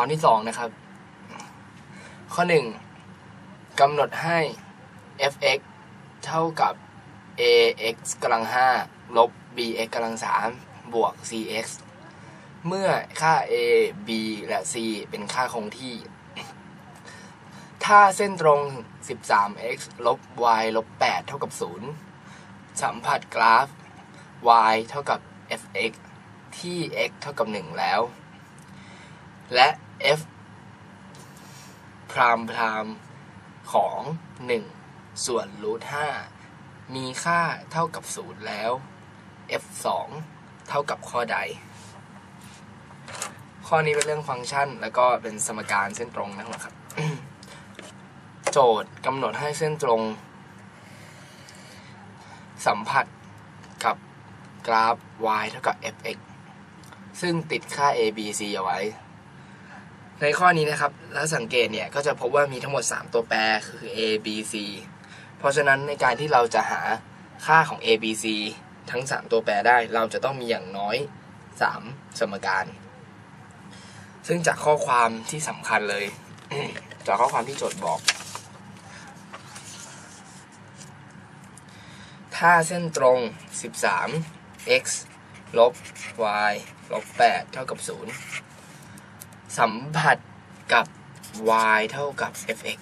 อนที่สองนะครับ ข้อหนึ่งกำหนดให้ f(x) เท่ากับ ax กำลังห้าลบ bx กำลังสามบวก cx เมื่อค่า a b และ c เป็นค่าคงที่ ถ้าเส้นตรง 13x ลบ y ลบ 8 เท่ากับ 0 สัมผัสกราฟ y เท่ากับ fx ที่ x เท่ากับ 1 แล้ว และ f พรามพรามของ 1 ส่วนรูท5มีค่าเท่ากับ 0 แล้ว f 2เท่ากับข้อใด ข้อนี้เป็นเรื่องฟังก์ชัน แล้วก็เป็นสมการเส้นตรงนะครับ โจทย์กำหนดให้เส้นตรง สัมผัสกับกราฟ y เท่ากับ fx ซึ่งติดค่า a b c เอาไว้ ในข้อนี้นะครับแล้วสังเกตเนี่ยก็จะพบว่ามีทั้งหมด 3 ตัวแปรคือ a b c เพราะฉะนั้นในการที่เราจะหาค่าของ a b c ทั้ง 3 ตัวแปรได้ เราจะต้องมีอย่างน้อย 3 สมการ ซึ่งจากข้อความที่สำคัญเลย จากข้อความที่โจทย์บอก ถ้าเส้นตรง 13 x ลบ y ลบ 8 เท่ากับ 0 สัมผัสกับ y เท่ากับ fx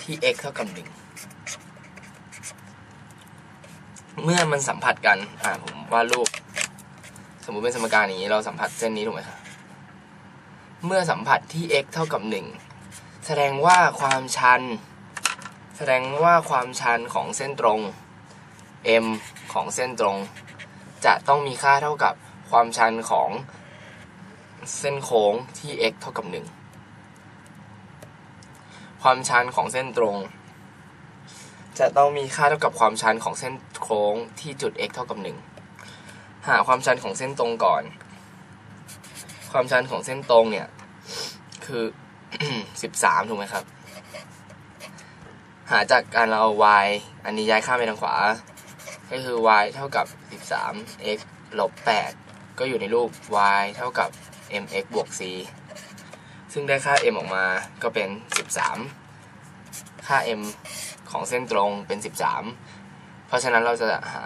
ที่ x เท่ากับ1เมื่อมันสัมผัสกัน อ่าผมวาดรูป สมมุติเป็นสมการอย่างนี้ เราสัมผัสเส้นนี้ถูกไหมครับเมื่อสัมผัสที่ x เท่ากับ 1 แสดงว่าความชัน แสดงว่าความชันของเส้นตรง m ของเส้นตรง จะต้องมีค่าเท่ากับความชันของ เส้นโค้งที่ x เท่ากับ 1 ความชันของเส้นตรง จะต้องมีค่าเท่ากับความชันของเส้นโค้งที่จุด x เท่ากับ 1 หาความชันของเส้นตรงก่อน ความชันของเส้นตรงเนี่ย คือ 13 ถูกไหมครับ หาจากการเราเอา y อันนี้ย้ายข้ามไปทางขวา ก็คือ y เท่ากับ 13 x ลบ 8 ก็อยู่ในรูป y เท่ากับ mx บวก c ซึ่งได้ค่า m ออกมาก็เป็น 13 ค่า m ของเส้นตรงเป็น 13 เพราะฉะนั้นเราจะหา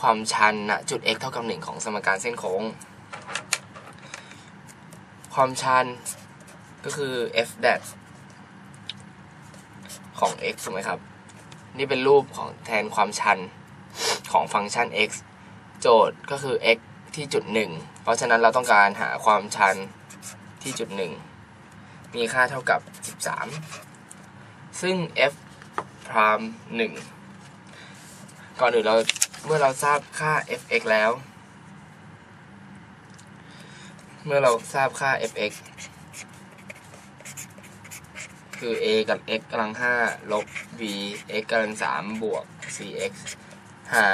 ความชันณจุด x เท่ากับ 1 ของสมการเส้นโค้ง ความชันก็คือ f dat ของ x ถูกไหมครับ นี่เป็นรูปของแทนความชันของฟังก์ชัน x โจทย์ก็คือ x ที่จุด1เพราะฉะนั้นเราต้องการหาความชันที่จุด1มีค่าเท่ากับ 13 ซึ่ง f พราม1ก่อนอื่นเราเมื่อเราทราบค่า fx แล้ว เมื่อเราทราบค่า fx คือ a กับ x กำลัง5ลบ b x กำลัง3บวก cx หา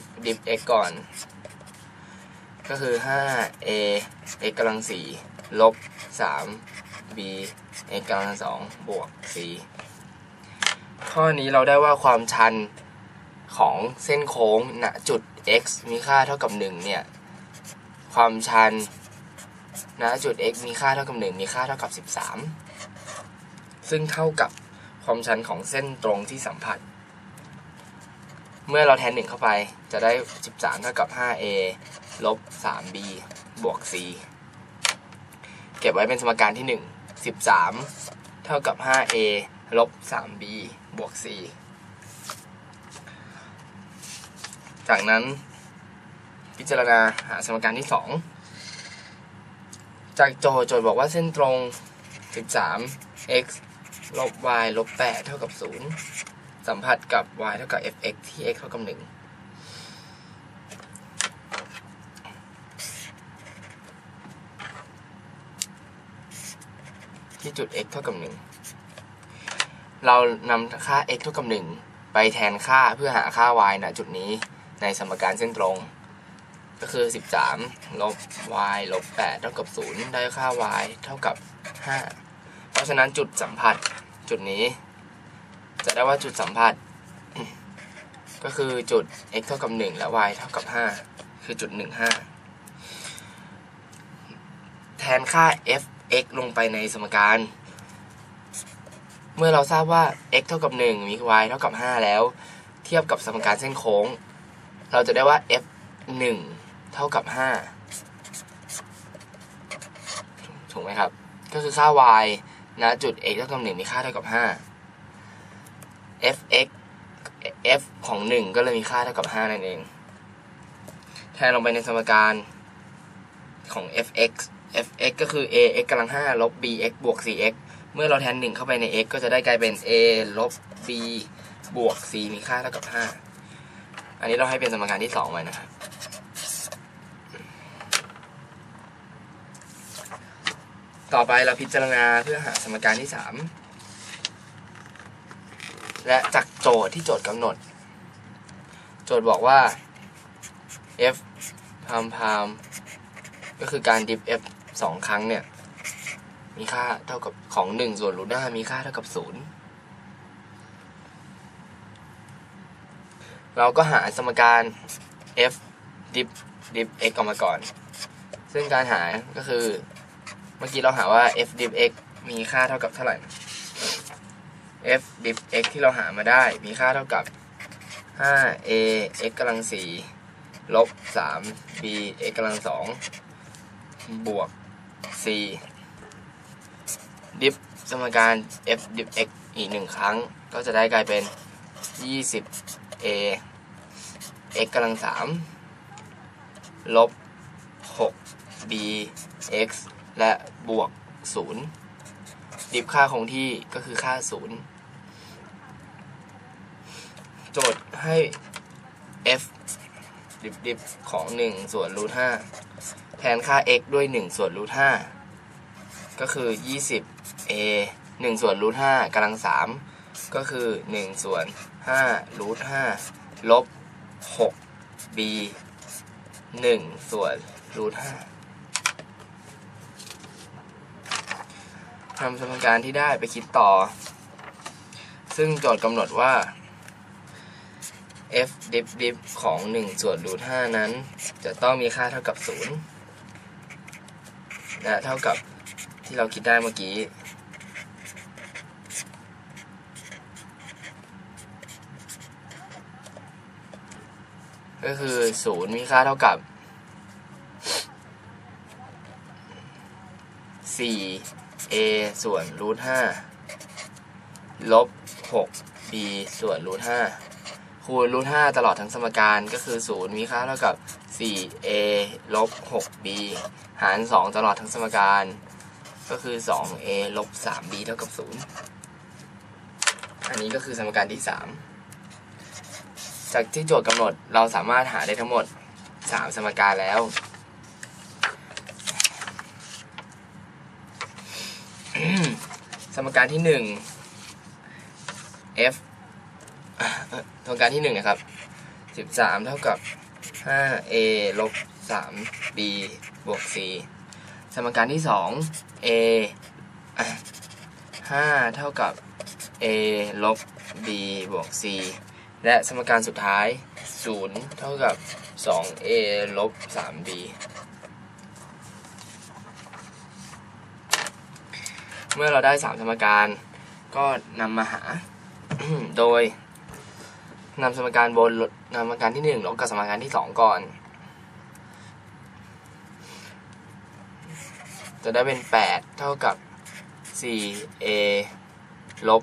f diff x ก่อน ก็คือ 5a x กำลัง4ลบ 3 b x กำลัง2บวก c ข้อนี้เราได้ว่าความชันของเส้นโค้งณจุด x มีค่าเท่ากับ 1 เนี่ย ความชันณจุด x มีค่าเท่ากับ 1 มีค่าเท่ากับ 13 ซึ่งเท่ากับความชันของเส้นตรงที่สัมผัส เมื่อเราแทน 1 เข้าไปจะได้ 13 เท่ากับ 5a ลบ 3b บวก c เก็บไว้เป็นสมการที่ 1 13 เท่ากับ 5a ลบ 3b บวก c จากนั้นพิจารณาหาสมการที่ 2 จากโจทย์โจทย์บอกว่าเส้นตรง 13 x ลบ y ลบ 8 เท่ากับ 0 สัมผัสกับ y เท่ากับ fx ที่ x เท่ากับ 1 ที่จุด x เท่ากับ 1 เรานำค่า x เท่ากับ 1 ไปแทนค่าเพื่อหาค่า y ณจุดนี้ในสมการเส้นตรง ก็คือ 13 ลบ y ลบ 8 เท่ากับ 0 ได้ค่า y เท่ากับ 5 เพราะฉะนั้นจุดสัมผัสจุดนี้ จะได้ว่าจุดสัมผัส ก็คือจุด x เท่ากับ 1 และ y เท่ากับ 5 คือจุด 15 แทนค่า f x ลงไปในสมการ เมื่อเราทราบว่า x เท่ากับ 1 มี y เท่ากับ 5 แล้ว เทียบกับสมการเส้นโค้ง เราจะได้ว่า f 1 เท่ากับ 5 ถูกไหมครับ ก็คือค่า y ณจุด x เท่ากับ 1 มีค่าเท่ากับ 5 f(x) f ของ 1 ก็เลยมีค่าเท่ากับ 5 นั่นเอง แทนลงไปในสมการของ f(x) f(x) ก็คือ a x กำลัง5ลบ b x บวก c x เมื่อเราแทน 1 เข้าไปใน x ก็จะได้กลายเป็น a ลบ b บวก c มีค่าเท่ากับ 5 อันนี้เราให้เป็นสมการที่ 2 ไว้นะครับต่อไปเราพิจารณาเพื่อหาสมการที่ 3 และจากโจทย์ที่โจทย์กำหนด โจทย์บอกว่า f พามพามก็คือการดิฟ f สองครั้งเนี่ย มีค่าเท่ากับของ1ส่วนรูทหน้ามีค่าเท่ากับ0เราก็หาสมการ f diff diff x ออกมาก่อน ซึ่งการหาก็คือ เมื่อกี้เราหาว่า f diff x มีค่าเท่ากับเท่าไหร่ f diff x ที่เราหามาได้มีค่าเท่ากับ 5a x กำลัง4ลบ 3b x กำลัง2บวก c diff สมการ f diff x อีกหนึ่งครั้ง ก็จะได้กลายเป็น 20a x กำลัง3ลบ 6b x และบวก 0 ดิฟค่าคงที่ก็คือค่า 0 โจทย์ให้ f ดิฟดิฟของ 1 ส่วนรูท5 แทนค่า x ด้วย 1 ส่วนรูท5ก็คือ 20 a 1 ส่วนรูท5กำลัง 3 ก็คือ 1 ส่วน5รูท5ลบ 6 b 1 ส่วนรูท5ทำสมการที่ได้ไปคิดต่อ ซึ่งโจทย์กำหนดว่า f diff diff ของ 1 ส่วนรูท5นั้น จะต้องมีค่าเท่ากับ 0 และเท่ากับที่เราคิดได้เมื่อกี้ก็คือ0มีค่าเท่ากับ4 a ส่วนรูท5ลบ6 b ส่วนรูท5คูณรูท5ตลอดทั้งสมการก็คือ 0 มีค่าเท่ากับ 4a ลบ 6b หาร 2 ตลอดทั้งสมการ ก็คือ 2a ลบ 3b เท่ากับ 0 อันนี้ก็คือสมการที่ 3 จากที่โจทย์กำหนดเราสามารถหาได้ทั้งหมด 3 สมการแล้ว สมการที่ 1 f อะเอ่อสมการที่ 1 นะครับ 13 เท่ากับ 5a ลบ 3b บวก c สมการที่ 2 a อะ5เท่ากับ a ลบ b บวก c และสมการสุดท้าย 0 เท่ากับ 2a ลบ 3b เมื่อเราได้ 3 สมการก็นำมาหา โดย นำสมการบนนำสมการที่1ลบกับสมการที่2ก่อน จะได้เป็น8เท่ากับ 4a ลบ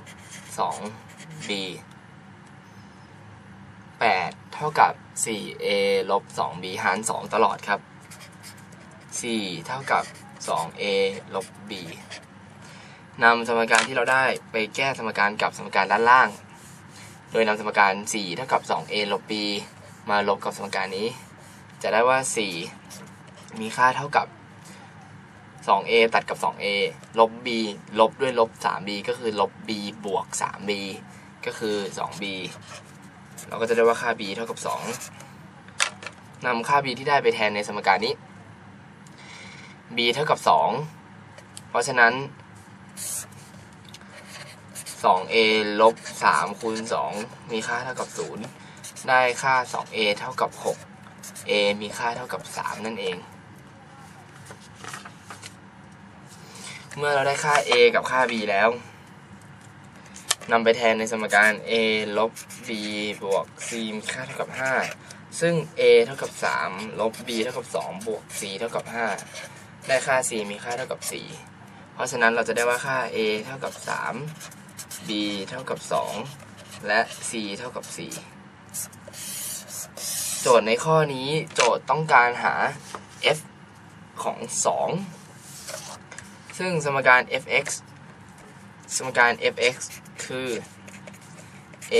2b 8 เท่ากับ 4a ลบ 2b หาร 2 ตลอดครับ 4 เท่ากับ 2a ลบ b นำสมการที่เราได้ไปแก้สมการกับสมการด้านล่าง ดยนำสมการ 4 เท่ากับ 2a ลบ b มาลบกับสมการนี้ จะได้ว่า 4 มีค่าเท่ากับ 2a ตัดกับ 2a ลบ b ลบด้วยลบ 3b ก็คือลบ b บวก 3b ก็คือ 2b เราก็จะได้ว่าค่า b เท่ากับ 2นำค่า b ที่ได้ไปแทนในสมการนี้ b เท่ากับ 2 เพราะฉะนั้น 2a ลบ3คูณ2มีค่าเท่ากับ 0 ได้ค่า 2a เท่ากับ 6 a มีค่าเท่ากับ 3 นั่นเอง เมื่อเราได้ค่า a กับค่า b แล้วนำไปแทนในสมการ a ลบ b บวก c มีค่าเท่ากับ 5 ซึ่ง a เท่ากับ 3 ลบ b เท่ากับ 2 บวก c เท่ากับ 5 ได้ค่า c มีค่าเท่ากับ 4 เพราะฉะนั้นเราจะได้ว่าค่า a เท่ากับ 3 b เท่ากับ 2 และ c เท่ากับ 4 โจทย์ในข้อนี้โจทย์ต้องการหา f ของ 2 ซึ่งสมการ fx สมการ fx คือ a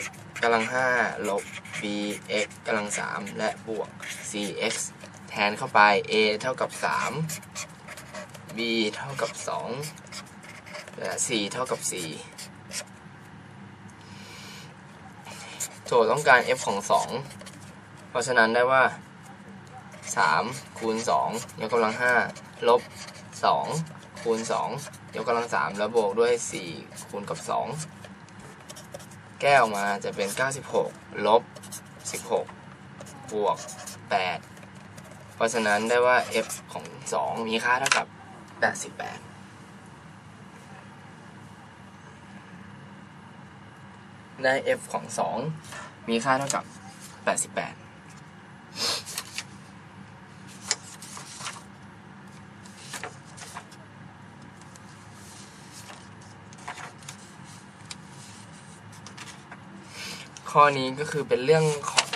x กำลัง 5 ลบ b x กำลัง 3 และบวก c x แทนเข้าไป a เท่ากับ 3 b เท่ากับ 2 และ c เท่ากับ4โจทย์ต้องการ f ของ2เพราะฉะนั้นได้ว่า3คูณ2ยกกำลัง5ลบ2คูณ2ยกกำลัง3แล้วบวกด้วย4คูณกับ2แก้ออกมาจะเป็น 96 ลบ 16 บวก 8 เพราะฉะนั้นได้ว่า f ของ 2 มีค่าเท่ากับ 88 ได้ f ของ 2 มีค่าเท่ากับ 88ข้อนี้ก็คือเป็นเรื่องของ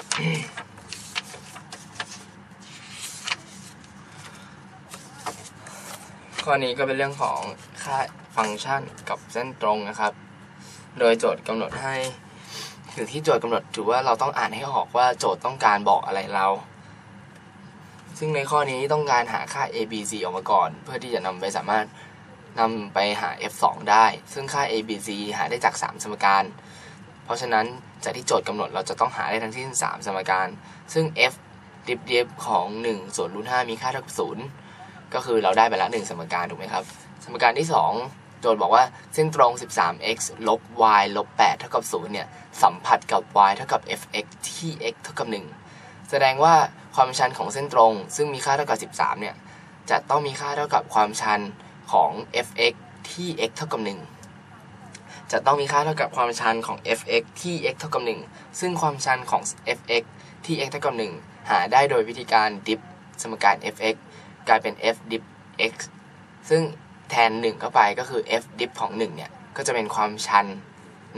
ข้อนี้ก็เป็นเรื่องของค่าฟังก์ชันกับเส้นตรงนะครับ โดยโจทย์กำหนดให้อยู่ที่โจทย์กำหนดถือว่าเราต้องอ่านให้ออกว่าโจทย์ต้องการบอกอะไรเรา ซึ่งในข้อนี้ต้องการหาค่า a b c ออกมาก่อน เพื่อที่จะนำไปสามารถนำไปหา f 2ได้ ซึ่งค่า a b c หาได้จาก 3 สมการ เพราะฉะนั้นจากที่โจทย์กำหนดเราจะต้องหาได้ทั้งสิ้น 3 สมการ ซึ่ง f ดิฟดิฟของ1ส่วนรูท5มีค่าเท่ากับ0ก็คือเราได้ไปแล้ว1สมการถูกไหมครับ สมการที่ 2 โจทย์บอกว่าเส้นตรง 13x ลบ y ลบ 8 เท่ากับ 0 เนี่ย สัมผัสกับ y เท่ากับ fx ที่ x เท่ากับ 1 แสดงว่าความชันของเส้นตรง ซึ่งมีค่าเท่ากับ 13 เนี่ย จะต้องมีค่าเท่ากับความชันของ fx ที่ x เท่ากับ 1 จะต้องมีค่าเท่ากับความชันของ fx ที่ x เท่ากับ 1 ซึ่งความชันของ fx ที่ x เท่ากับ 1 หาได้โดยวิธีการดิฟสมการ fx กลายเป็น f ดิฟ x ซึ่ง แทน 1 เข้าไปก็คือ f ดิฟของ 1 เนี่ย ก็จะเป็นความชัน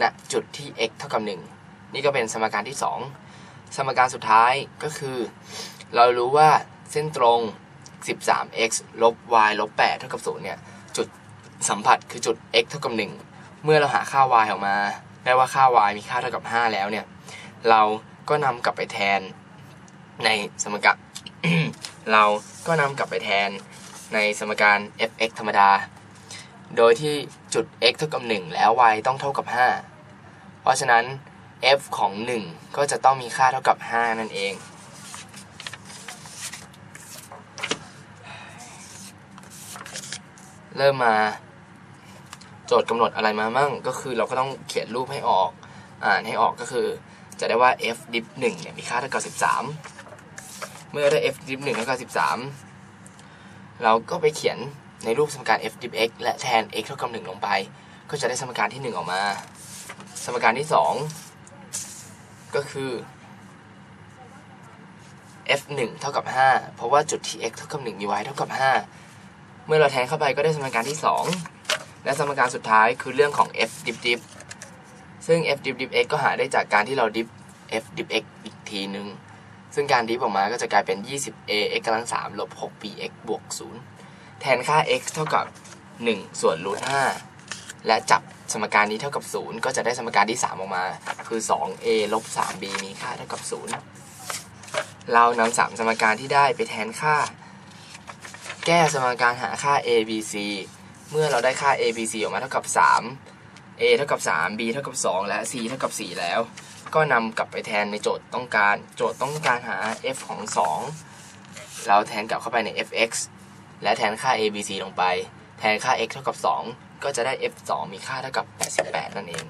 ณจุดที่ x เท่ากับ 1 นี่ก็เป็นสมการที่ 2 สมการสุดท้ายก็คือ เรารู้ว่าเส้นตรง 13x ลบ y ลบ 8 เท่ากับ 0 เนี่ย จุดสัมผัสคือจุด x เท่ากับ 1 เมื่อเราหาค่า y ออกมา ได้ว่าค่า y มีค่าเท่ากับ 5 แล้วเนี่ย เราก็นำกลับไปแทนในสมการเราก็นำกลับไปแทน ในสมการ f(x) ธรรมดา โดยที่จุด x เท่ากับ 1 แล้ว y ต้องเท่ากับ 5 เพราะฉะนั้น f ของ 1 ก็จะต้องมีค่าเท่ากับ 5 นั่นเอง เริ่มมาโจทย์กำหนดอะไรมามั่ง ก็คือเราก็ต้องเขียนรูปให้ออก อ่านให้ออกก็คือ จะได้ว่า f dip 1เนี่ยมีค่าเท่ากับ 13 เมื่อได้ f dip 1เท่ากับ 13 เราก็ไปเขียนในรูปสมการ f dip x และแทน x เท่ากับ1ลงไป ก็จะได้สมการที่ 1 ออกมา สมการที่ 2 ก็คือ f 1เท่ากับ 5 เพราะว่าจุดที่ x เท่ากับ1มี y เท่ากับ 5 เมื่อเราแทนเข้าไปก็ได้สมการที่ 2 และสมการสุดท้ายคือเรื่องของ f dip dip ซึ่ง f dip dip x ก็หาได้จากการที่เรา dip f dip x อีกทีหนึ่ง ซึ่งการ dip ออกมาก็จะกลายเป็น 20a x กำลัง3ลบ 6b x บวก 0 แทนค่า x เท่ากับ 1 ส่วนรูท5และจับสมการนี้เท่ากับ 0 ก็จะได้สมการที่ 3 ออกมา คือ 2a ลบ 3b มีค่าเท่ากับ 0 เรานำสามสมการที่ได้ไปแทนค่า แก้สมการหาค่า a b c เมื่อเราได้ค่า a b c ออกมาเท่ากับ 3 a เท่ากับ 3 b เท่ากับ 2 และ c เท่ากับ 4 แล้ว ก็นำกลับไปแทนในโจทย์ต้องการ โจทย์ต้องการหา f ของ 2 เราแทนกลับเข้าไปใน fx และแทนค่า a b c ลงไป แทนค่า x เท่ากับ 2 ก็จะได้ f 2มีค่าเท่ากับ 88 นั่นเอง